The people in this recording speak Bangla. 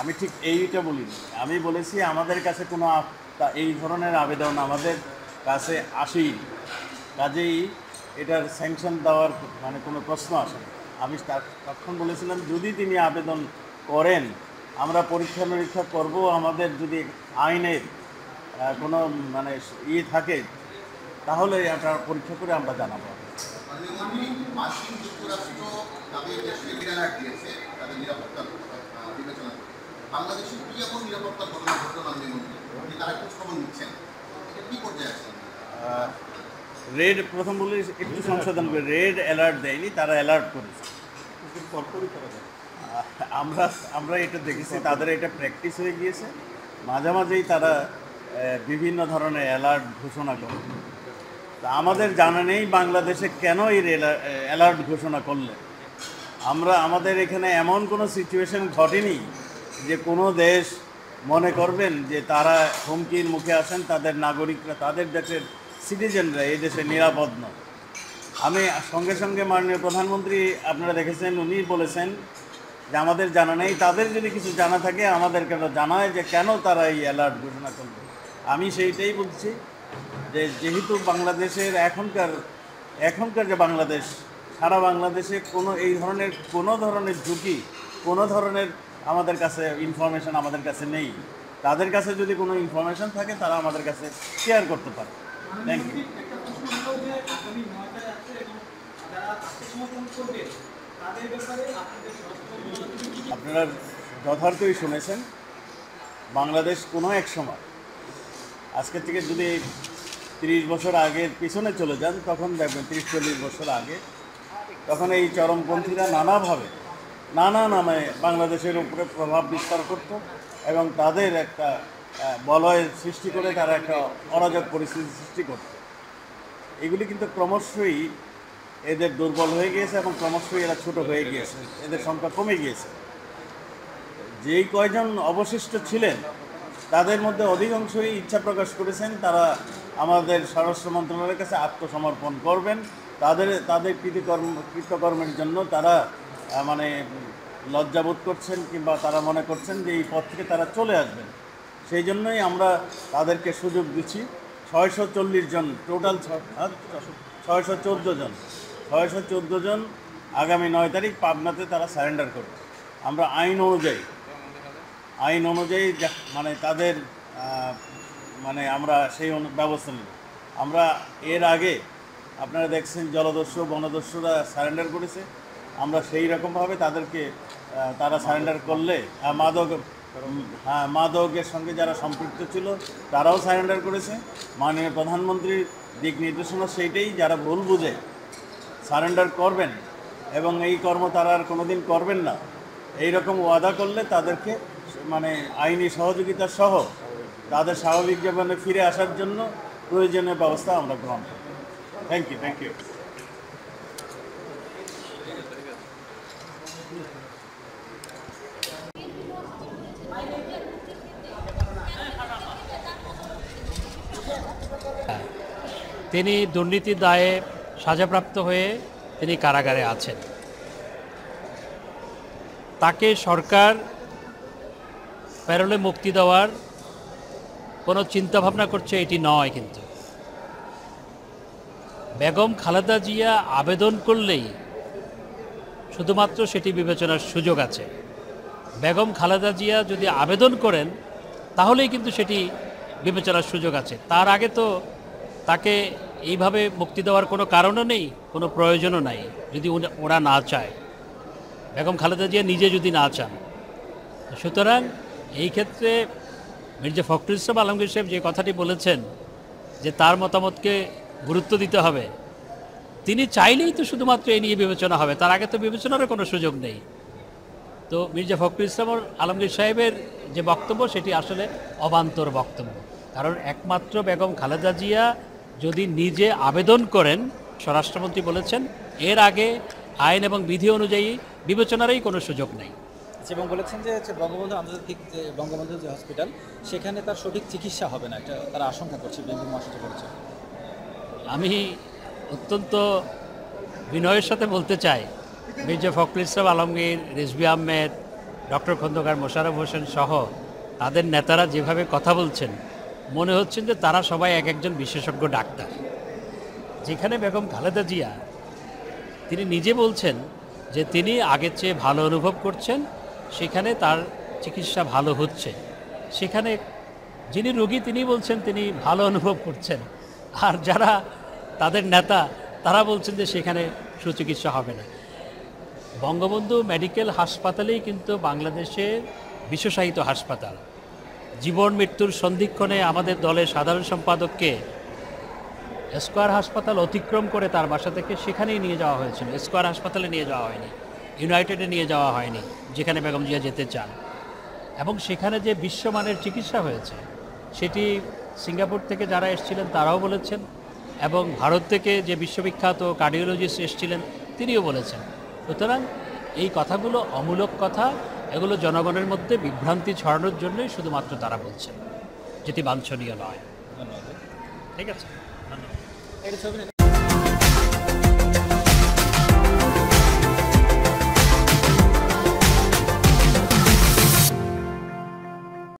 আমি ঠিক এইটা বলিনি। আমি বলেছি আমাদের কাছে কোনো এই ধরনের আবেদন আমাদের কাছে আসেই কাজেই এটার স্যাংশন দেওয়ার মানে কোনো প্রশ্ন আসে। আমি তখন বলেছিলাম, যদি তিনি আবেদন করেন, আমরা পরীক্ষা নিরীক্ষা করব, আমাদের যদি আইনের কোনো মানে ইয়ে থাকে, তাহলে এটা পরীক্ষা করে আমরা জানাব। মার্কিন যুক্তরাষ্ট্র তাদের বিবেচনা করে বাংলাদেশে কি এমন নিরাপত্তার ঘটনা ঘটলো তারা খোঁজ খবর নিচ্ছেন। এটা কি পর্যায়ে আছে রেড প্রথম বলে একটু সংশোধন করে রেড অ্যালার্ট দেয়নি তারা অ্যালার্ট করেছে। আমরা আমরা এটা দেখেছি তাদের এটা প্র্যাকটিস হয়ে গিয়েছে। মাঝে মাঝেই তারা বিভিন্ন ধরনের অ্যালার্ট ঘোষণা করে। তা আমাদের জানা নেই বাংলাদেশে কেন এই অ্যালার্ট ঘোষণা করলে আমরা আমাদের এখানে এমন কোনো সিচুয়েশন ঘটেনি যে কোনো দেশ মনে করবেন যে তারা হুমকির মুখে আছেন, তাদের নাগরিকরা, তাদের দেশের সিটিজেনরা এই দেশে নিরাপদ নয়। আমি সঙ্গে সঙ্গে মাননীয় প্রধানমন্ত্রী আপনারা দেখেছেন, উনি বলেছেন যে আমাদের জানা নেই, তাদের যদি কিছু জানা থাকে আমাদের কেন জানায় যে কেন তারা এই অ্যালার্ট ঘোষণা করবে। আমি সেইটাই বলছি যে যেহেতু বাংলাদেশের এখনকার এখনকার যে বাংলাদেশ, সারা বাংলাদেশে কোনো এই ধরনের, কোনো ধরনের ঝুঁকি, কোনো ধরনের আমাদের কাছে ইনফরমেশন আমাদের কাছে নেই। তাদের কাছে যদি কোনো ইনফরমেশন থাকে, তারা আমাদের কাছে শেয়ার করতে পারে। থ্যাংক ইউ আপনারা যথার্থই শুনেছেন, বাংলাদেশ কোনো এক সময়, আজকের থেকে যদি তিরিশ বছর আগের পিছনে চলে যান, তখন দেখবেন তিরিশ চল্লিশ বছর আগে, তখন এই চরমপন্থীরা নানাভাবে নানা নামে বাংলাদেশের উপরে প্রভাব বিস্তার করত এবং তাদের একটা বলয়ের সৃষ্টি করে তারা একটা অরাজক পরিস্থিতি সৃষ্টি করত। এগুলি কিন্তু ক্রমশই এদের দুর্বল হয়ে গিয়েছে এবং ক্রমশই এরা ছোট হয়ে গিয়েছে। এদের সংখ্যা কমে গিয়েছে। যেই কয়জন অবশিষ্ট ছিলেন, তাদের মধ্যে অধিকাংশই ইচ্ছা প্রকাশ করেছেন তারা আমাদের স্বরাষ্ট্র মন্ত্রণালয়ের কাছে আত্মসমর্পণ করবেন। তাদের তাদের কৃতিকর্ম, কৃতকর্মের জন্য তারা মানে লজ্জাবোধ করছেন কিংবা তারা মনে করছেন যে এই পথ থেকে তারা চলে আসবেন। সেই জন্যই আমরা তাদেরকে সুযোগ দিচ্ছি। ছয়শো চল্লিশ জন টোটাল ছয়শো চোদ্দ জন। ছয়শো চোদ্দ জন আগামী নয় তারিখ পাবনাতে তারা সারেন্ডার করবে। আমরা আইন অনুযায়ী আইন অনুযায়ী মানে তাদের মানে আমরা সেই ব্যবস্থা নেব। আমরা এর আগে আপনারা দেখছেন জলদস্যু, বনদস্যুরা সারেন্ডার করেছে। আমরা সেই রকমভাবে তাদেরকে তারা সারেন্ডার করলে মাদক হ্যাঁ মাদকের সঙ্গে যারা সম্পৃক্ত ছিল, তারাও সারেন্ডার করেছে। মাননীয় প্রধানমন্ত্রীর দিক নির্দেশনা সেইটাই, যারা ভুল বুঝে সারেন্ডার করবেন এবং এই কর্ম তারা আর কোনোদিন করবেন না এই রকম ওয়াদা করলে তাদেরকে মানে আইনি সহযোগিতা সহ তাদের স্বাভাবিক জীবনে ফিরে আসার জন্য প্রয়োজনীয় ব্যবস্থা আমরা গ্রহণ করব। থ্যাংক ইউ থ্যাংক ইউ তিনি দুর্নীতির দায়ে সাজাপ্রাপ্ত হয়ে তিনি কারাগারে আছেন। তাকে সরকার প্যারোলে মুক্তি দেওয়ার কোনো চিন্তাভাবনা করছে এটি নয় কিন্তু। বেগম খালেদা জিয়া আবেদন করলেই শুধুমাত্র সেটি বিবেচনার সুযোগ আছে। বেগম খালেদা জিয়া যদি আবেদন করেন, তাহলেই কিন্তু সেটি বিবেচনার সুযোগ আছে। তার আগে তো তাকে এইভাবে মুক্তি দেওয়ার কোনো কারণও নেই, কোনো প্রয়োজনও নাই, যদি ওরা না চায়। বেগম খালেদা জিয়া নিজে যদি না চান। সুতরাং এই ক্ষেত্রে মির্জা ফখরুল ইসলাম আলমগীর সাহেব যে কথাটি বলেছেন, যে তার মতামতকে গুরুত্ব দিতে হবে, তিনি চাইলেই তো শুধুমাত্র এই নিয়ে বিবেচনা হবে, তার আগে তো বিবেচনারও কোনো সুযোগ নেই। তো মির্জা ফখরুল ইসলাম আলমগীর সাহেবের যে বক্তব্য, সেটি আসলে অবান্তর বক্তব্য। কারণ একমাত্র বেগম খালেদা জিয়া যদি নিজে আবেদন করেন স্বরাষ্ট্রমন্ত্রী বলেছেন এর আগে আইন এবং বিধি অনুযায়ী বিবেচনারই কোনো সুযোগ নেই। আচ্ছা, এবং বলেছেন যে বঙ্গবন্ধু আন্তর্জাতিক যে বঙ্গবন্ধু যে হসপিটাল সেখানে তার সঠিক চিকিৎসা হবে না এটা তারা আশঙ্কা করছে বিএনপি মহাসচিব বলছে আমি অত্যন্ত বিনয়ের সাথে বলতে চাই মির্জা ফখরুল ইসলাম আলমগীর রিজভি আহমেদ ডক্টর খন্দকার মোশারফ হোসেন সহ তাদের নেতারা যেভাবে কথা বলছেন মনে হচ্ছেন যে তারা সবাই এক একজন বিশেষজ্ঞ ডাক্তার। যেখানে বেগম খালেদা জিয়া, তিনি নিজে বলছেন যে তিনি আগের চেয়ে ভালো অনুভব করছেন, সেখানে তার চিকিৎসা ভালো হচ্ছে। সেখানে যিনি রোগী, তিনি বলছেন তিনি ভালো অনুভব করছেন। আর যারা তাদের নেতা, তারা বলছেন যে সেখানে সুচিকিৎসা হবে না। বঙ্গবন্ধু মেডিকেল হাসপাতালেই কিন্তু বাংলাদেশের বিশ্বসাহিত হাসপাতাল। জীবন মৃত্যুর সন্ধিক্ষণে আমাদের দলের সাধারণ সম্পাদককে স্কোয়ার হাসপাতাল অতিক্রম করে তার বাসা থেকে সেখানেই নিয়ে যাওয়া হয়েছিল। স্কোয়ার হাসপাতালে নিয়ে যাওয়া হয়নি। ইউনাইটেডে নিয়ে যাওয়া হয়নি, যেখানে বেগম জিয়া যেতে চান। এবং সেখানে যে বিশ্বমানের চিকিৎসা হয়েছে, সেটি সিঙ্গাপুর থেকে যারা এসেছিলেন, তারাও বলেছেন। এবং ভারত থেকে যে বিশ্ববিখ্যাত কার্ডিওলজিস্ট এসেছিলেন, তিনিও বলেছেন। সুতরাং এই কথাগুলো অমূলক কথা। এগুলো জনগণের মধ্যে বিভ্রান্তি ছড়ানোর জন্যই শুধুমাত্র তারা বলছেন যেটি বাঞ্ছনীয় নয়। ধন্যবাদ। ঠিক আছে? ধন্যবাদ।